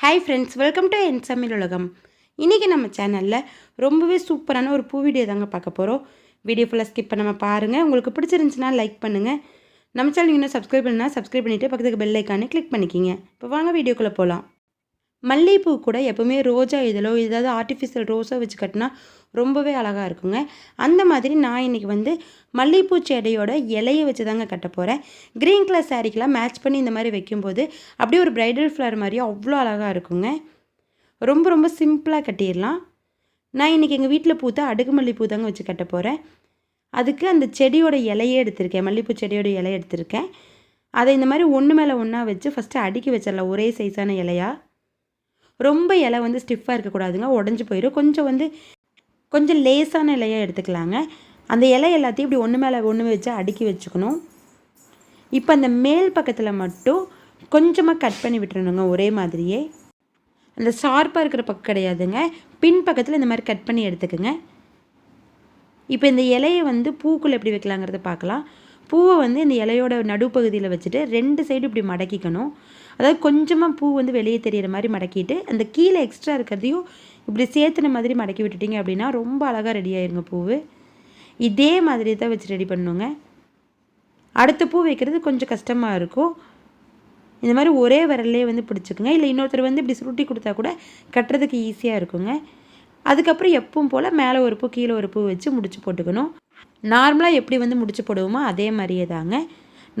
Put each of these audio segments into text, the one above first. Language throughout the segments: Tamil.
ஹாய் ஃப்ரெண்ட்ஸ் வெல்கம் டு என் சமையல் உலகம் இன்றைக்கி நம்ம சேனலில் ரொம்பவே சூப்பரான ஒரு பூ வீடியோ தாங்க பார்க்க போகிறோம் வீடியோ ஃபுல்லாக ஸ்கிப் பண்ணாமல் பாருங்கள் உங்களுக்கு பிடிச்சிருந்துச்சுன்னா லைக் பண்ணுங்கள் நம்ம சேனல் இன்னும் சப்ஸ்கிரைப் பண்ணால் சப்ஸ்கிரைப் பண்ணிவிட்டு பக்கத்துக்கு பெல் ஐக்கானே கிளிக் பண்ணிக்கிங்க. இப்போ வாங்க வீடியோக்குள்ளே போகலாம் மல்லிகைப்பூ கூட எப்போவுமே ரோஜா இதழோ ஏதாவது ஆர்டிஃபிஷியல் ரோஸோ வச்சு கட்டினா ரொம்பவே அழகாக இருக்குங்க. அந்த மாதிரி நான் இன்றைக்கி வந்து மல்லிகைப்பூ செடியோட இலையை வச்சு தாங்க கட்ட போகிறேன் க்ரீன் கலர் சாரீக்கெலாம் மேட்ச் பண்ணி இந்த மாதிரி வைக்கும்போது அப்படியே ஒரு ப்ரைடல் ஃப்ளவர் மாதிரியே அவ்வளோ அழகாக இருக்குங்க. ரொம்ப ரொம்ப சிம்பிளாக கட்டிடலாம். நான் இன்றைக்கி எங்கள் வீட்டில் பூத்தா அடுக்கு மல்லிகைப்பூ தாங்க வச்சு கட்ட போகிறேன் அதுக்கு அந்த செடியோட இலையே எடுத்திருக்கேன். மல்லிகைப்பூ செடியோட இலையை எடுத்திருக்கேன். அதை இந்த மாதிரி ஒன்று மேலே ஒன்றா வச்சு ஃபஸ்ட்டு அடுக்கி வச்சிடலாம் ஒரே சைஸான இலையாக ரொம்ப இலை வந்து ஸ்டிஃபாக இருக்கக்கூடாதுங்க உடஞ்சி போயிடும் கொஞ்சம் வந்து கொஞ்சம் லேசான இலையாக எடுத்துக்கலாங்க. அந்த இலை எல்லாத்தையும் இப்படி ஒன்று மேலே ஒன்று வச்சு அடுக்கி வச்சுக்கணும். இப்போ அந்த மேல் பக்கத்தில் மட்டும் கொஞ்சமாக கட் பண்ணி விட்டுறணுங்க ஒரே மாதிரியே. அந்த ஷார்ப்பாக இருக்கிற பக்கம் கிடையாதுங்க. பின் பக்கத்தில் இந்த மாதிரி கட் பண்ணி எடுத்துக்கோங்க. இப்போ இந்த இலையை வந்து பூக்குள்ளே எப்படி வைக்கலாங்கிறத பார்க்கலாம். பூவை வந்து இந்த இலையோட நடுப்பகுதியில் வச்சுட்டு ரெண்டு சைடு இப்படி மடக்கிக்கணும். அதாவது கொஞ்சமாக பூ வந்து வெளியே தெரியிற மாதிரி மடக்கிட்டு அந்த கீழே எக்ஸ்ட்ரா இருக்கிறதையும் இப்படி சேர்த்துன மாதிரி மடக்கி விட்டுட்டிங்க அப்படின்னா ரொம்ப அழகாக ரெடி ஆயிருங்க பூவு. இதே மாதிரி தான் வச்சு ரெடி பண்ணுங்க. அடுத்த பூ வைக்கிறது கொஞ்சம் கஷ்டமாக இருக்கும். இந்த மாதிரி ஒரே விரல்லே வந்து பிடிச்சிக்குங்க. இல்லை இன்னொருத்தர் வந்து இப்படி சுருட்டி கொடுத்தா கூட கட்டுறதுக்கு ஈஸியாக இருக்குங்க. அதுக்கப்புறம் எப்பவும் போல் மேலே ஒரு பூ கீழே ஒரு பூ வச்சு முடிச்சு போட்டுக்கணும். நார்மலாக எப்படி வந்து முடிச்சு போடுவோமோ அதே மாதிரியே தாங்க.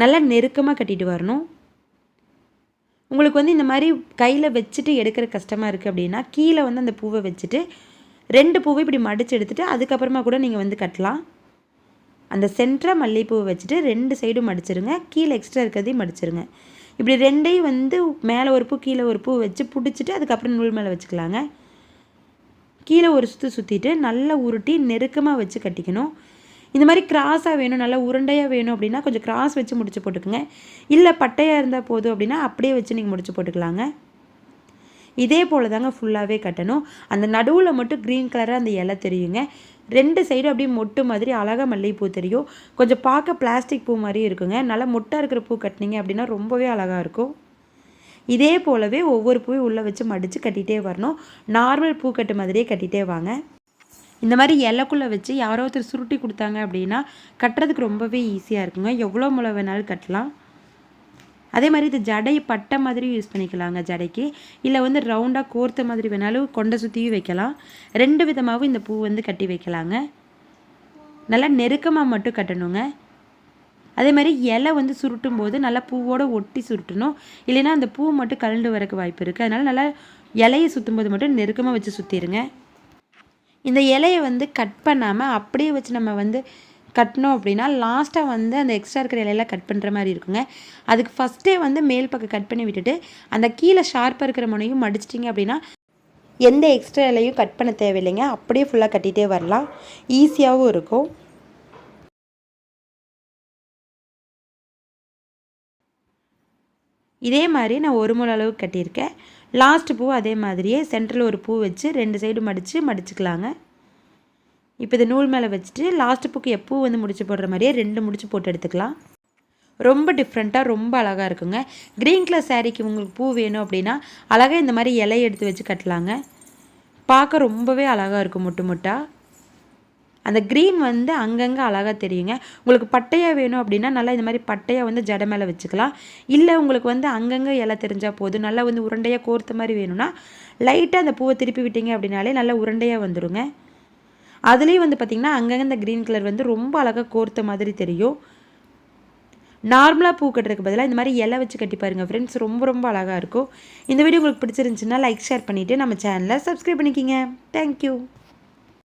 நல்லா நெருக்கமாக கட்டிட்டு வரணும். உங்களுக்கு வந்து இந்த மாதிரி கையில் வச்சுட்டு எடுக்கிற கஷ்டமாக இருக்குது அப்படின்னா கீழே வந்து அந்த பூவை வச்சுட்டு ரெண்டு பூவை இப்படி மடித்து எடுத்துகிட்டு அதுக்கப்புறமா கூட நீங்கள் வந்து கட்டலாம். அந்த சென்டராக மல்லிகைப்பூவை வச்சுட்டு ரெண்டு சைடும் மடிச்சிருங்க. கீழே எக்ஸ்ட்ரா இருக்கிறதையும் மடிச்சிருங்க. இப்படி ரெண்டையும் வந்து மேலே ஒரு பூ கீழே ஒரு பூ வச்சு பிடிச்சிட்டு அதுக்கப்புறம் நூல் மேலே வச்சுக்கலாங்க. கீழே ஒரு சுற்று சுற்றிட்டு நல்லா உருட்டி நெருக்கமாக வச்சு கட்டிக்கணும். இந்த மாதிரி கிராஸாக வேணும் நல்லா உருண்டையாக வேணும் அப்படின்னா கொஞ்சம் கிராஸ் வச்சு முடிச்சு போட்டுக்கோங்க. இல்லை பட்டையாக இருந்தால் போதும் அப்படின்னா அப்படியே வச்சு நீங்கள் முடிச்சு போட்டுக்கலாங்க. இதே போல் தாங்க ஃபுல்லாகவே கட்டணும். அந்த நடுவில் மட்டும் க்ரீன் கலராக அந்த இலை தெரியுங்க. ரெண்டு சைடும் அப்படியே மொட்டு மாதிரி அழகாக மல்லிகைப்பூ தெரியும். கொஞ்சம் பார்க்க பிளாஸ்டிக் பூ மாதிரி இருக்குங்க. நல்லா மொட்டாக இருக்கிற பூ கட்டினீங்க அப்படின்னா ரொம்பவே அழகாக இருக்கும். இதே போலவே ஒவ்வொரு பூவையும் உள்ளே வச்சு மடித்து கட்டிகிட்டே வரணும். நார்மல் பூ கட்டு மாதிரியே கட்டிகிட்டே வாங்க. இந்த மாதிரி இலைக்குள்ளே வச்சு யாரோ ஒருத்தர் சுருட்டி கொடுத்தாங்க அப்படின்னா கட்டுறதுக்கு ரொம்பவே ஈஸியாக இருக்குங்க. எவ்வளோ முளை வேணாலும் கட்டலாம். அதே மாதிரி இது ஜடை பட்டை மாதிரி யூஸ் பண்ணிக்கலாங்க ஜடைக்கு. இல்லை வந்து ரவுண்டாக கோர்த்த மாதிரி வேணாலும் கொண்டை சுற்றியும் வைக்கலாம். ரெண்டு விதமாகவும் இந்த பூ வந்து கட்டி வைக்கலாங்க. நல்லா நெருக்கமாக மட்டும் கட்டணுங்க. அதே மாதிரி இலை வந்து சுருட்டும் போது நல்லா பூவோடு ஒட்டி சுருட்டணும். இல்லைன்னா அந்த பூ மட்டும் கலண்டு வரக்கு வாய்ப்பு இருக்குது அதனால் நல்லா இலையை சுற்றும் போது மட்டும் நெருக்கமாக வச்சு சுற்றிடுங்க இந்த இலையை வந்து கட் பண்ணாமல் அப்படியே வச்சு நம்ம வந்து கட்டினோம் அப்படின்னா லாஸ்ட்டாக வந்து அந்த எக்ஸ்ட்ரா இருக்கிற இலையெல்லாம் கட் பண்ணுற மாதிரி இருக்குங்க. அதுக்கு ஃபஸ்ட்டே வந்து மேல் பக்கம் கட் பண்ணி விட்டுட்டு அந்த கீழே ஷார்ப்பாக இருக்கிற முனையும் மடிச்சிட்டிங்க அப்படின்னா எந்த எக்ஸ்ட்ரா இலையும் கட் பண்ண தேவையில்லைங்க. அப்படியே ஃபுல்லாக கட்டிகிட்டே வரலாம். ஈஸியாகவும் இருக்கும். இதே மாதிரி நான் ஒரு முழு அளவு கட்டியிருக்கேன். லாஸ்ட் பூ அதே மாதிரியே சென்டரில் ஒரு பூ வச்சு ரெண்டு சைடு மடித்து மடிச்சுக்கலாங்க. இப்போ இது நூல் மேலே வச்சுட்டு லாஸ்ட் பூக்கு எப்போ வந்து முடிச்சு போடுற மாதிரியே ரெண்டு முடிச்சு போட்டு எடுத்துக்கலாம். ரொம்ப டிஃப்ரெண்ட்டாக ரொம்ப அழகாக இருக்குங்க. க்ரீன் கலர் சாரீக்கு உங்களுக்கு பூ வேணும் அப்படின்னா அழகாக இந்த மாதிரி இலையை எடுத்து வச்சு கட்டலாங்க. பார்க்க ரொம்பவே அழகாக இருக்கும் முட்டு முட்டாக அந்த க்ரீன் வந்து அங்கங்கே அழகாக தெரியுங்க. உங்களுக்கு பட்டையாக வேணும் அப்படின்னா நல்லா இந்த மாதிரி பட்டையாக வந்து ஜடை மேலே வச்சுக்கலாம். இல்லை உங்களுக்கு வந்து அங்கங்கே இலை தெரிஞ்சால் போதும். நல்லா வந்து உருண்டையாக கோர்த்த மாதிரி வேணும்னா லைட்டாக அந்த பூவை திருப்பி விட்டீங்க அப்படின்னாலே நல்லா உருண்டையாக வந்துடுங்க அதுலேயும் வந்து பார்த்திங்கன்னா அங்கங்கே இந்த க்ரீன் கலர் வந்து ரொம்ப அழகாக கோர்த்த மாதிரி தெரியும். நார்மலாக பூ கட்டுறதுக்கு பதிலாக இந்த மாதிரி இலை வச்சு கட்டி பாருங்கள் ஃப்ரெண்ட்ஸ் ரொம்ப ரொம்ப அழகாக இருக்கும். இந்த வீடியோ உங்களுக்கு பிடிச்சிருந்துச்சுன்னா லைக் ஷேர் பண்ணிவிட்டு நம்ம சேனலை சப்ஸ்கிரைப் பண்ணிக்கிங்க. தேங்க்யூ